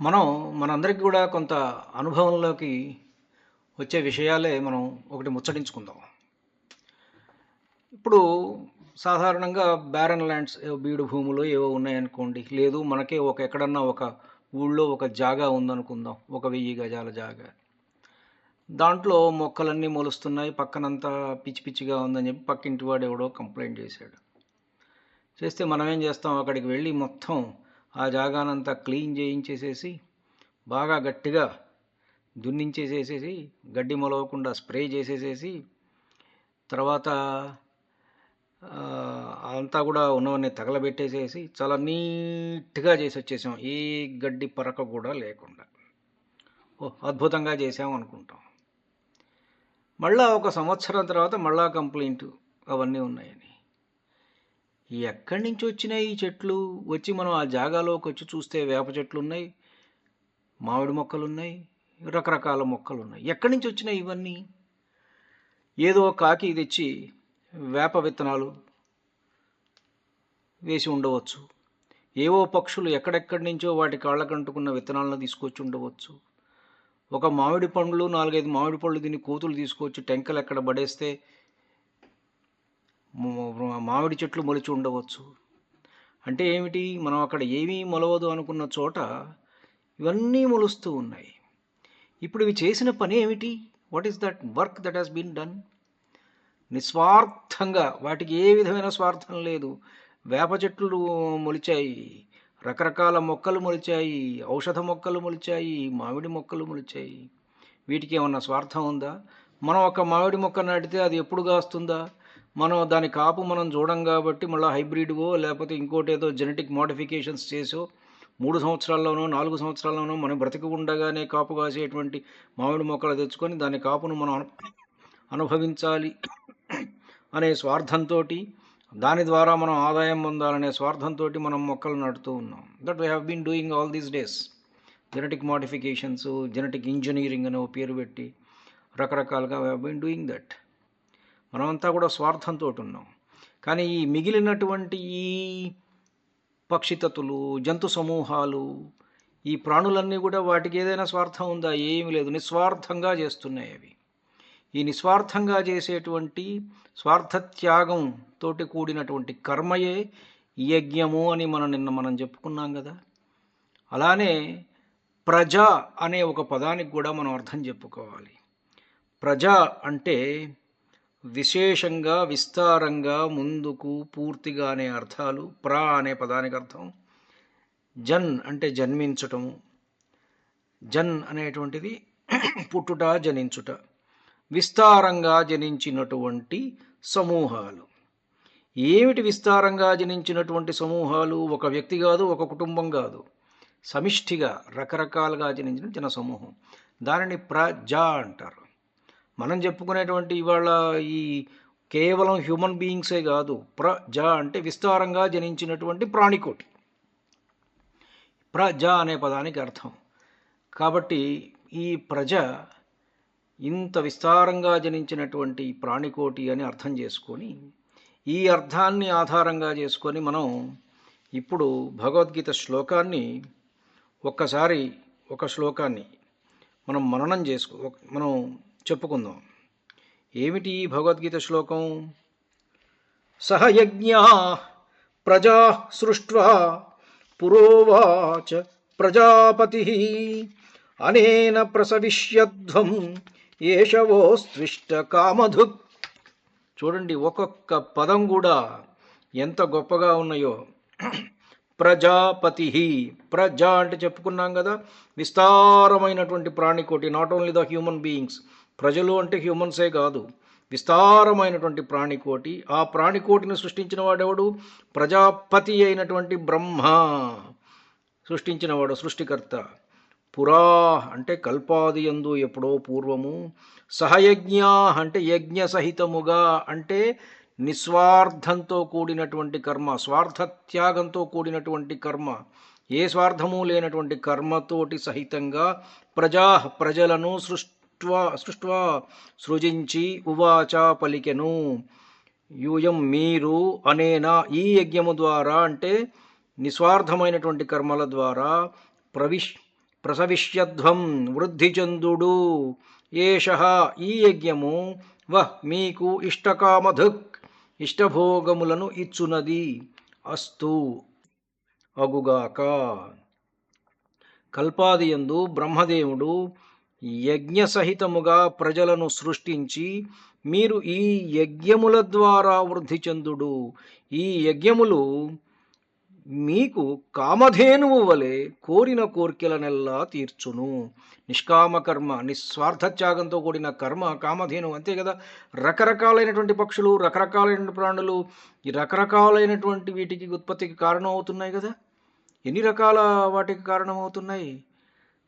మనం మనందరికీ కూడా కొంత అనుభవంలోకి వచ్చే విషయాలే మనం ఒకటి ముచ్చటించుకుందాం. ఇప్పుడు సాధారణంగా బ్యారన్ ల్యాండ్స్ ఏవో బీడు భూములు ఏవో ఉన్నాయనుకోండి లేదు మనకే ఒక ఎక్కడన్నా ఒక ఊళ్ళో ఒక జాగా ఉందనుకుందాం ఒక వెయ్యి గజాల జాగా. దాంట్లో మొక్కలన్నీ మొలుస్తున్నాయి పక్కనంతా పిచ్చి పిచ్చిగా ఉందని చెప్పి పక్కింటి వాడు ఎవడో కంప్లైంట్ చేశాడు. చేస్తే మనం ఏం చేస్తాం? అక్కడికి వెళ్ళి మొత్తం ఆ జాగానంతా క్లీన్ చేయించేసేసి బాగా గట్టిగా దున్నించేసేసేసి గడ్డి మొలవకుండా స్ప్రే చేసేసేసి తర్వాత అంతా కూడా ఉన్నవన్నీ తగలబెట్టేసేసి చాలా నీట్గా చేసి వచ్చేసాం ఏ గడ్డి పరక కూడా లేకుండా. ఓ అద్భుతంగా చేసాం అనుకుంటాం. మళ్ళా ఒక సంవత్సరం తర్వాత మళ్ళా కంప్లైంట్ అవన్నీ ఉన్నాయని. ఎక్కడి నుంచి వచ్చినాయి ఈ చెట్లు? వచ్చి మనం ఆ జాగాలోకి వచ్చి చూస్తే వేప చెట్లు ఉన్నాయి మామిడి మొక్కలు ఉన్నాయి రకరకాల మొక్కలు ఉన్నాయి. ఎక్కడి నుంచి వచ్చినాయి ఇవన్నీ? ఏదో కాకి తెచ్చి వేప విత్తనాలు వేసి ఉండవచ్చు. ఏవో పక్షులు ఎక్కడెక్కడి నుంచో వాటి కాళ్ళకంటుకున్న విత్తనాలను తీసుకొచ్చి ఉండవచ్చు. ఒక మామిడి పండ్లు నాలుగైదు మామిడి పళ్ళు తిని కోతులు తీసుకొచ్చి టెంకలు ఎక్కడ పడేస్తే మామిడి చెట్లు మొలిచి ఉండవచ్చు. అంటే ఏమిటి? మనం అక్కడ ఏమీ మొలవదు అనుకున్న చోట ఇవన్నీ మొలుస్తూ ఉన్నాయి. ఇప్పుడు ఇవి చేసిన పని ఏమిటి? What is that work that has been done నిస్వార్థంగా వాటికి ఏ విధమైన స్వార్థం లేదు. వేప చెట్లు మొలిచాయి రకరకాల మొక్కలు మొలిచాయి ఔషధ మొక్కలు మొలిచాయి మామిడి మొక్కలు మొలిచాయి. వీటికి ఏమన్నా స్వార్థం ఉందా? మనం ఒక మామిడి మొక్క నాటితే అది ఎప్పుడు కాస్తుందా? మనం దాని కాపు మనం చూడం కాబట్టి మళ్ళీ హైబ్రిడ్వో లేకపోతే ఇంకోటి ఏదో జెనెటిక్ మోడిఫికేషన్స్ చేసో మూడు సంవత్సరాల్లోనో నాలుగు సంవత్సరాల్లోనో మనం బ్రతికి ఉండగానే కాపు కాసేటువంటి మామిడి మొక్కలు తెచ్చుకొని దాని కాపును మనం అను- అనుభవించాలి అనే స్వార్థంతో దాని ద్వారా మనం ఆదాయం పొందాలనే స్వార్థంతో మనం మొక్కలు నాటుతూ ఉన్నాం. That we have been doing all these days genetic modifications genetic engineering అనే పేరు పెట్టి రకరకాలుగా we have been doing that మనమంతా కూడా స్వార్థంతో ఉన్నాం కానీ ఈ మిగిలినటువంటి ఈ పక్షితతులు జంతు సమూహాలు ఈ ప్రాణులన్నీ కూడా వాటికి ఏదైనా స్వార్థం ఉందా? ఏమీ లేదు. నిస్వార్థంగా చేస్తున్నాయి అవి. ఈ నిస్వార్థంగా చేసేటువంటి స్వార్థత్యాగం తోటి కూడినటువంటి కర్మయే యజ్ఞము అని మనం నిన్న మనం చెప్పుకున్నాం కదా. అలానే ప్రజ అనే ఒక పదానికి కూడా మనం అర్థం చెప్పుకోవాలి. ప్రజ అంటే విశేషంగా విస్తారంగా ముందుకు పూర్తిగా అనే అర్థాలు ప్ర అనే పదానికి అర్థం. జన్ అంటే జన్మించటము జన్ అనేటువంటిది పుట్టుట జనించుట. విస్తారంగా జనించినటువంటి సమూహాలు. ఏమిటి విస్తారంగా జనించినటువంటి సమూహాలు? ఒక వ్యక్తి కాదు ఒక కుటుంబం కాదు. సమిష్టిగా రకరకాలుగా జనించిన జన సమూహం దానిని ప్రజ అంటారు. మనం చెప్పుకునేటువంటి ఇవాళ ఈ కేవలం హ్యూమన్ బీయింగ్సే కాదు ప్ర జ అంటే విస్తారంగా జనించినటువంటి ప్రాణికోటి. ప్రజ అనే పదానికి అర్థం. కాబట్టి ఈ ప్రజ ఇంత విస్తారంగా జనించినటువంటి ప్రాణికోటి అని అర్థం చేసుకొని ఈ అర్థాన్ని ఆధారంగా చేసుకొని మనం ఇప్పుడు భగవద్గీత శ్లోకాన్ని ఒక్కసారి ఒక శ్లోకాన్ని మనం మననం చేసుకో మనం చెప్పుకుందాం. ఏమిటి ఈ భగవద్గీత శ్లోకం? సహయజ్ఞ ప్రజా సృష్ట్వా పురోవాచ ప్రజాపతి అనేన ప్రసవిష్యధ్వం ఏషవోస్త్విష్ట కామధు చూడండి ఒక్కొక్క పదం కూడా ఎంత గొప్పగా ఉన్నాయో. ప్రజాపతి ప్రజ అంటే చెప్పుకున్నాం కదా విస్తారమైనటువంటి ప్రాణికోటి not only the human beings ప్రజలు అంటే హ్యూమన్సే కాదు. విస్తారమైనటువంటి ప్రాణికోటి. ఆ ప్రాణికోటిని సృష్టించిన వాడెవడు ప్రజాపతి అయినటువంటి బ్రహ్మ సృష్టించినవాడు సృష్టికర్త. పురా అంటే కల్పాది యందు ఎప్పుడో పూర్వము. సహయజ్ఞ అంటే యజ్ఞ సహితముగా అంటే నిస్వార్థంతో కూడినటువంటి కర్మ స్వార్థ త్యాగంతో కూడినటువంటి కర్మ. ఏ స్వార్థము లేనటువంటి కర్మతోటి సహితంగా ప్రజా ప్రజలను సృష్ట్వా సృష్ట్వా సృజించి ఉవాచ పలికెను. యూయం మీరు అనేనా ఈ యజ్ఞము ద్వారా అంటే నిస్వార్థమైనటువంటి కర్మల ద్వారా ప్రవిష్ ప్రసవిష్యధ్వం వృద్ధి చందుడు. ఏష ఈ యజ్ఞము వహ్ మీకు ఇష్టకామధుక్ ఇష్టభోగములను ఇచ్చునది. అస్తు. అగుగాక. కల్పాదియందు బ్రహ్మదేవుడు యజ్ఞ సహితముగా ప్రజలను సృష్టించి మీరు ఈ యజ్ఞముల ద్వారా వృద్ధి చెందుడు. ఈ యజ్ఞములు మీకు కామధేనువు వలె కోరిన కోర్కెలనెల్లా తీర్చును. నిష్కామ కర్మ నిస్వార్థ త్యాగంతో కూడిన కర్మ కామధేనువు అంతే కదా. రకరకాలైనటువంటి పక్షులు రకరకాలైన ప్రాణులు ఈ రకరకాలైనటువంటి వీటికి ఉత్పత్తికి కారణం అవుతున్నాయి కదా. ఎన్ని రకాల వాటికి కారణమవుతున్నాయి?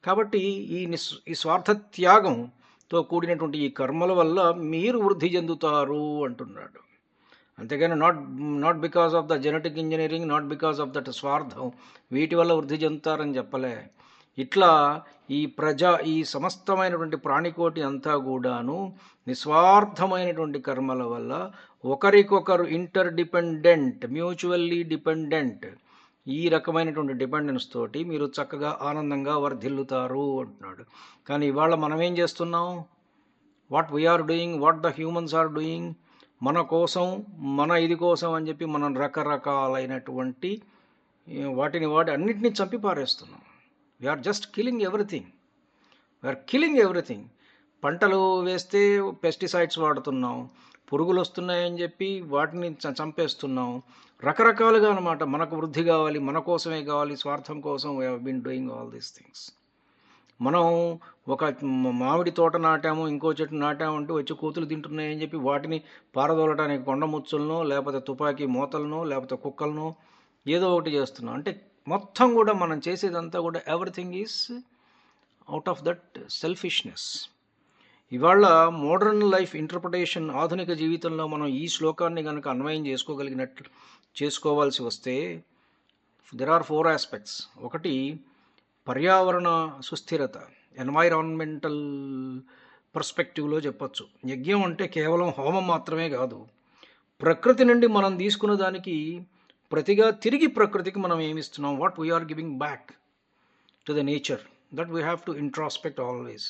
కాబట్టి ఈ నిస్ ఈ స్వార్థ త్యాగంతో కూడినటువంటి ఈ కర్మల వల్ల మీరు వృద్ధి చెందుతారు అంటున్నాడు. అంతేగాని not not because of the genetic engineering not because of that స్వార్థం వీటి వల్ల వృద్ధి చెందుతారని చెప్పలే. ఇట్లా ఈ ప్రజ ఈ సమస్తమైనటువంటి ప్రాణికోటి అంతా కూడాను నిస్వార్థమైనటువంటి కర్మల వల్ల ఒకరికొకరు ఇంటర్ డిపెండెంట్ మ్యూచువల్లీ డిపెండెంట్ ఈ రకమైనటువంటి డిపెండెన్స్ తోటి మీరు చక్కగా ఆనందంగా వర్ధిల్లుతారు అంటున్నాడు. కానీ ఇవాళ మనం ఏం చేస్తున్నాం? What we are doing what the humans are doing మన కోసం మన ఇది కోసం అని చెప్పి మనం రకరకాలైనటువంటి వాటిని వాటి అన్నిటినీ చంపి పారేస్తున్నాం. We are just killing everything we are killing everything పంటలు వేస్తే పెస్టిసైడ్స్ వాడుతున్నాం. పురుగులు వస్తున్నాయని చెప్పి వాటిని చ- చంపేస్తున్నాం. రకరకాలుగా అనమాట మనకు వృద్ధి కావాలి మన కోసమే కావాలి స్వార్థం కోసం we been doing all these things మనం ఒక మామిడి తోట నాటాము ఇంకో చెట్టు నాటాము వచ్చి కూతులు తింటున్నాయని చెప్పి వాటిని పారదోలటానికి కొండముచ్చులను లేకపోతే తుపాకీ మూతలనో లేకపోతే కుక్కలనో ఏదో ఒకటి చేస్తున్నాం. అంటే మొత్తం కూడా మనం చేసేదంతా కూడా everything is out of that selfishness ఇవాళ మోడర్న్ లైఫ్ ఇంటర్ప్రిటేషన్ ఆధునిక జీవితంలో మనం ఈ శ్లోకాన్ని కనుక అన్వయం చేసుకోగలిగినట్లు చేసుకోవాల్సి వస్తే దెర్ ఆర్ ఫోర్ ఆస్పెక్ట్స్ ఒకటి పర్యావరణ సుస్థిరత. ఎన్వైరాన్మెంటల్ పర్స్పెక్టివ్లో చెప్పచ్చు. యజ్ఞం అంటే కేవలం హోమం మాత్రమే కాదు. ప్రకృతి నుండి మనం తీసుకున్న దానికి ప్రతిగా తిరిగి ప్రకృతికి మనం ఏమిస్తున్నాం what we are giving back to the nature that we have to introspect always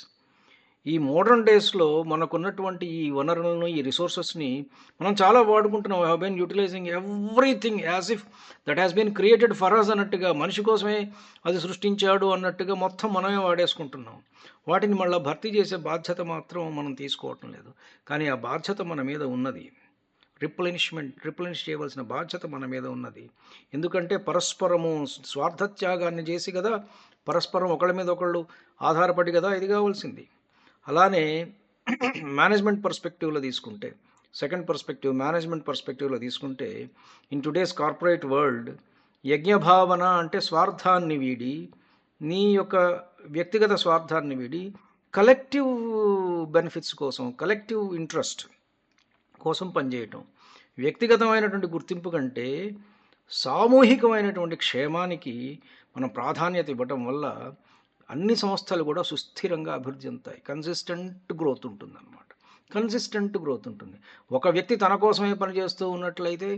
ఈ మోడర్న్ డేస్లో మనకున్నటువంటి ఈ వనరులను ఈ రిసోర్సెస్ని మనం చాలా వాడుకుంటున్నాం. Have been utilising everything as if that has been created for us అన్నట్టుగా మనిషి కోసమే అది సృష్టించాడు అన్నట్టుగా మొత్తం మనమే వాడేసుకుంటున్నాం. వాటిని మళ్ళీ భర్తీ చేసే బాధ్యత మాత్రం మనం తీసుకోవటం లేదు. కానీ ఆ బాధ్యత మన మీద ఉన్నది. రిప్లెనిష్మెంట్ రిప్లెనిష్ చేయవలసిన బాధ్యత మన మీద ఉన్నది. ఎందుకంటే పరస్పరము స్వార్థ త్యాగాన్ని చేసి కదా పరస్పరం ఒకళ్ళ మీద ఒకళ్ళు ఆధారపడి కదా ఇది కావాల్సింది. అలానే మేనేజ్మెంట్ పర్స్పెక్టివ్లో తీసుకుంటే సెకండ్ పర్స్పెక్టివ్ మేనేజ్మెంట్ పర్స్పెక్టివ్లో తీసుకుంటే ఇన్ టుడేస్ కార్పొరేట్ వరల్డ్ యజ్ఞభావన అంటే స్వార్థాన్ని వీడి నీ యొక్క వ్యక్తిగత స్వార్థాన్ని వీడి కలెక్టివ్ బెనిఫిట్స్ కోసం కలెక్టివ్ ఇంట్రెస్ట్ కోసం పనిచేయటం. వ్యక్తిగతమైనటువంటి గుర్తింపు కంటే సామూహికమైనటువంటి క్షేమానికి మనం ప్రాధాన్యత ఇవ్వటం వల్ల అన్ని సంస్థలు కూడా సుస్థిరంగా అభివృద్ధి చెందుతాయి. కన్సిస్టెంట్ గ్రోత్ ఉంటుందన్నమాట. కన్సిస్టెంట్ గ్రోత్ ఉంటుంది. ఒక వ్యక్తి తన కోసమే పనిచేస్తూ ఉన్నట్లయితే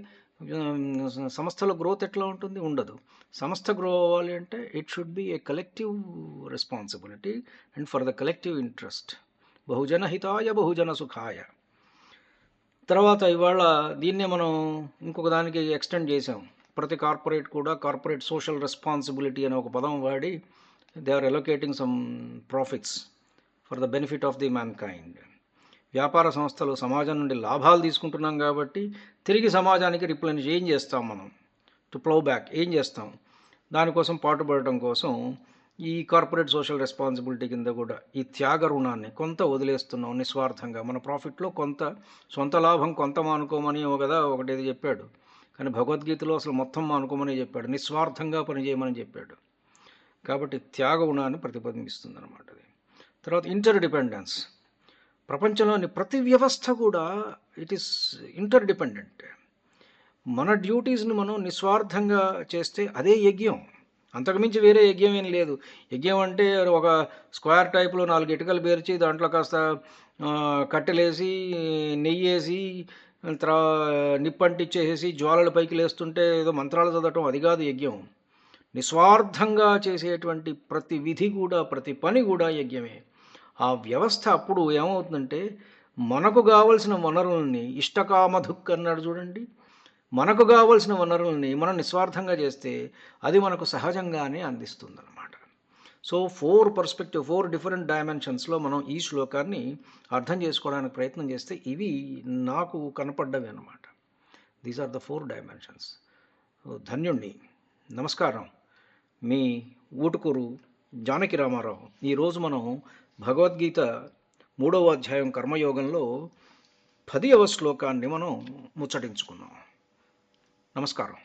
సంస్థలో గ్రోత్ ఎట్లా ఉంటుంది? ఉండదు. సంస్థ గ్రో అవ్వాలి అంటే it should be a collective responsibility and for the collective interest బహుజన హితాయ బహుజన సుఖాయ. తర్వాత ఇవాళ దీన్నే మనం ఇంకొక దానికి ఎక్స్టెండ్ చేసాం ప్రతి కార్పొరేట్ కూడా కార్పొరేట్ సోషల్ రెస్పాన్సిబిలిటీ అనే ఒక పదం వాడి they are allocating some profits for the benefit of the mankind వ్యాపార సంస్థలు సమాజం నుండి లాభాలు తీసుకుంటున్నాం కాబట్టి తిరిగి సమాజానికి రిప్లెనిష్ ఏం చేస్తాం మనం? టు ప్లవ్ బ్యాక్ ఏం చేస్తాం? దానికోసం పాటుపడటం కోసం ఈ కార్పొరేట్ సోషల్ రెస్పాన్సిబిలిటీ కింద కూడా ఈ త్యాగ రుణాన్ని కొంత వదిలేస్తున్నాం నిస్వార్థంగా. మన ప్రాఫిట్లో కొంత సొంత లాభం కొంత మానుకోమని కదా ఒకటి చెప్పాడు. కానీ భగవద్గీతలో అసలు మొత్తం మానుకోమని చెప్పాడు. నిస్వార్థంగా పనిచేయమని చెప్పాడు. కాబట్టి త్యాగ గుణాన్ని ప్రతిబింబిస్తుంది అనమాట అది. తర్వాత ఇంటర్ డిపెండెన్స్ ప్రపంచంలోని ప్రతి వ్యవస్థ కూడా ఇట్ ఈస్ ఇంటర్ డిపెండెంట్ మన డ్యూటీస్ని మనం నిస్వార్థంగా చేస్తే అదే యజ్ఞం. అంతకుమించి వేరే యజ్ఞం ఏం లేదు. యజ్ఞం అంటే ఒక స్క్వేర్ టైప్లో నాలుగు ఇటుకలు పేర్చి దాంట్లో కాస్త కట్టెలేసి నెయ్యి వేసి తర్వాత నిప్పంటిచ్చేసేసి జ్వాలలు పైకి లేస్తుంటే ఏదో మంత్రాలు చదవటం అది కాదు యజ్ఞం. నిస్వార్థంగా చేసేటువంటి ప్రతి విధి కూడా ప్రతి పని కూడా యజ్ఞమే. ఆ వ్యవస్థ అప్పుడు ఏమవుతుందంటే మనకు కావలసిన వనరుల్ని ఇష్టకామధుక్ అన్నాడు చూడండి. మనకు కావలసిన వనరుల్ని మనం నిస్వార్థంగా చేస్తే అది మనకు సహజంగానే అందిస్తుందన్నమాట. So four perspective four different డైమెన్షన్స్లో మనం ఈ శ్లోకాన్ని అర్థం చేసుకోవడానికి ప్రయత్నం చేస్తే ఇవి నాకు కనపడ్డవి అనమాట these are the four dimensions ధన్యుణ్ణి. నమస్కారం. మీ ఊటుకూరు జానకి రామారావు. ఈరోజు మనం భగవద్గీత మూడవ అధ్యాయం కర్మయోగంలో పదియవ శ్లోకాన్ని మనం ముచ్చటించుకున్నాం నమస్కారం.